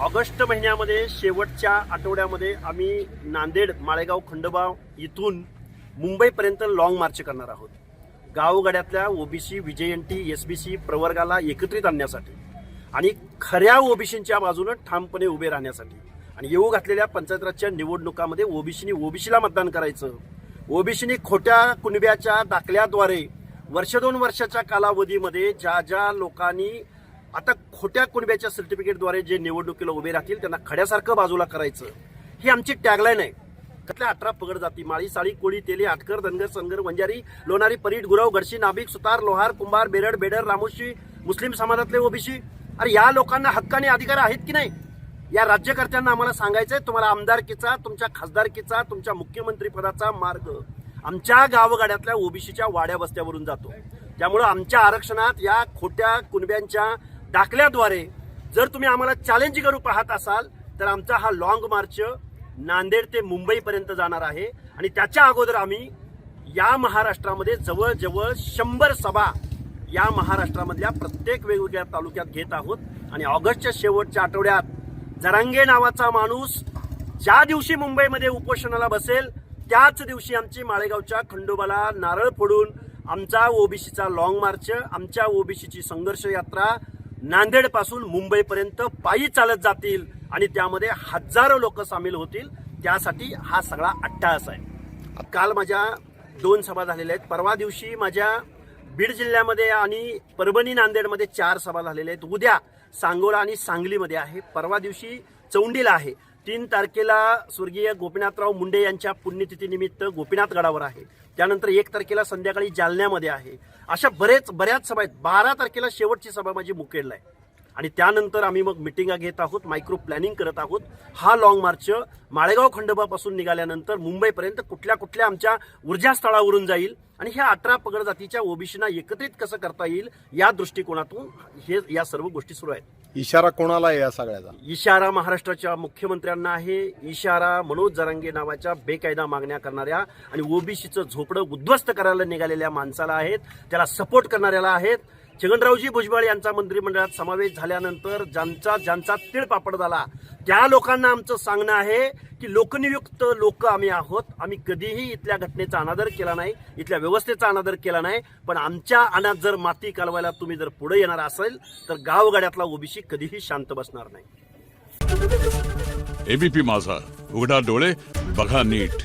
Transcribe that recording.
August महिन्यामध्ये शेवटच्या आठवड्यामध्ये आम्ही नांदेड माळेगाव खंडोबा इथून मुंबईपर्यंत लाँग मार्च करणार आहोत. गावगाड्यातल्या ओबीसी विजयंती एस बी सी प्रवर्गाला एकत्रित आणण्यासाठी आणि खऱ्या ओबीसींच्या बाजूनं ठामपणे उभे राहण्यासाठी आणि येऊ घातलेल्या पंचायत राजच्या निवडणुकामध्ये ओबीसीनी ओबीसीला मतदान करायचं. ओबीसीनी खोट्या कुणब्याच्या दाखल्याद्वारे वर्ष दोन वर्षाच्या कालावधीमध्ये ज्या ज्या लोकांनी आता खोट्या कुणब्याच्या सर्टिफिकेटद्वारे जे निवडणुकीला उभे राहतील त्यांना खड्यासारखं बाजूला करायचं ही आमची टॅगलाईन आहे. त्यातल्या अठरा पगड जाती माळी साळी कोळी तेली आटकर धनगर संगर वंजारी लोणारी परीट गुरव गडशी नाभिक सुतार लोहार कुंभार बेरड बेडर रामोशी मुस्लिम समाजातले ओबीसी. अरे या लोकांना हक्काने अधिकार आहेत की नाही? या राज्यकर्त्यांना आम्हाला सांगायचंय तुम्हाला आमदारकीचा तुमच्या खासदारकीचा तुमच्या मुख्यमंत्री पदाचा मार्ग आमच्या गावगाड्यातल्या ओबीसीच्या वाड्या वस्त्यावरून जातो. त्यामुळं आमच्या आरक्षणात या खोट्या कुणब्यांच्या दाखल्याद्वारे जर तुम्ही आम्हाला चॅलेंज करू पाहत असाल तर आमचा हा लॉंग मार्च नांदेड ते मुंबईपर्यंत जाणार आहे. आणि त्याच्या अगोदर आम्ही या महाराष्ट्रामध्ये जवळजवळ शंभर सभा या महाराष्ट्रामधल्या प्रत्येक वेगवेगळ्या तालुक्यात घेत आहोत. आणि ऑगस्टच्या शेवटच्या आठवड्यात जरांगे नावाचा माणूस ज्या दिवशी मुंबईमध्ये उपोषणाला बसेल त्याच दिवशी आमची माळेगावच्या खंडोबाला नारळ फोडून आमचा ओबीसीचा लॉंग मार्च आमच्या ओबीसीची संघर्ष यात्रा नांदेडपासून मुंबईपर्यंत पायी चालत जातील आणि त्यामध्ये हजारो लोक सामील होतील. त्यासाठी हा सगळा अट्टाहास आहे. काल माझ्या दोन सभा झालेल्या आहेत. परवा दिवशी माझ्या बीड जिल्ह्यामध्ये आणि परभणी नांदेडमध्ये चार सभा झालेल्या आहेत. उद्या सांगोला आणि सांगलीमध्ये आहे. परवा दिवशी चौंडीला आहे. तीन तारखेला स्वर्गीय गोपीनाथराव मुंडे यांच्या पुण्यतिथीनिमित्त गोपीनाथ गडावर आहे. त्यानंतर एक तारखेला संध्याकाळी जालन्यामध्ये आहे. अशा बरेच बऱ्याच सभा आहेत. बारा तारखेला शेवटची सभा माझी मुकेडला आहे. आणि त्यानंतर आम्ही मग मिटिंगा घेत आहोत मायक्रो प्लॅनिंग करत आहोत. हा लॉंग मार्च माळेगाव खंडोबापासून निघाल्यानंतर मुंबईपर्यंत कुठल्या कुठल्या आमच्या ऊर्जा स्थळावरून जाईल आणि ह्या अठरा पगड जातीच्या ओबीसीना एकत्रित कसं करता येईल या दृष्टिकोनातून हे या सर्व गोष्टी सुरू आहेत. इशारा कोणाला आहे या सगळ्याचा? इशारा महाराष्ट्राच्या मुख्यमंत्र्यांना आहे. इशारा मनोज जरांगे नावाच्या बेकायदा मागण्या करणाऱ्या आणि ओबीसीचं झोपडं उद्ध्वस्त करायला निघालेल्या माणसाला आहेत. त्याला सपोर्ट करणाऱ्याला आहेत. छगनरावजी भुजबळ यांचा मंत्रिमंडळात समावेश झाल्यानंतर ज्यांचा ज्यांचा तिळपापड झाला त्या लोकांना आमचं सांगणं आहे की लोकनियुक्त लोक आम्ही आहोत. आम्ही कधीही इथल्या घटनेचा अनादर केला नाही इथल्या व्यवस्थेचा अनादर केला नाही. पण आमच्या अनात जर माती कालवायला तुम्ही जर पुढे येणार असेल तर गावगाड्यातला ओबीसी कधीही शांत बसणार नाही. एबीपी माझा. उघडा डोळे बघा नीट.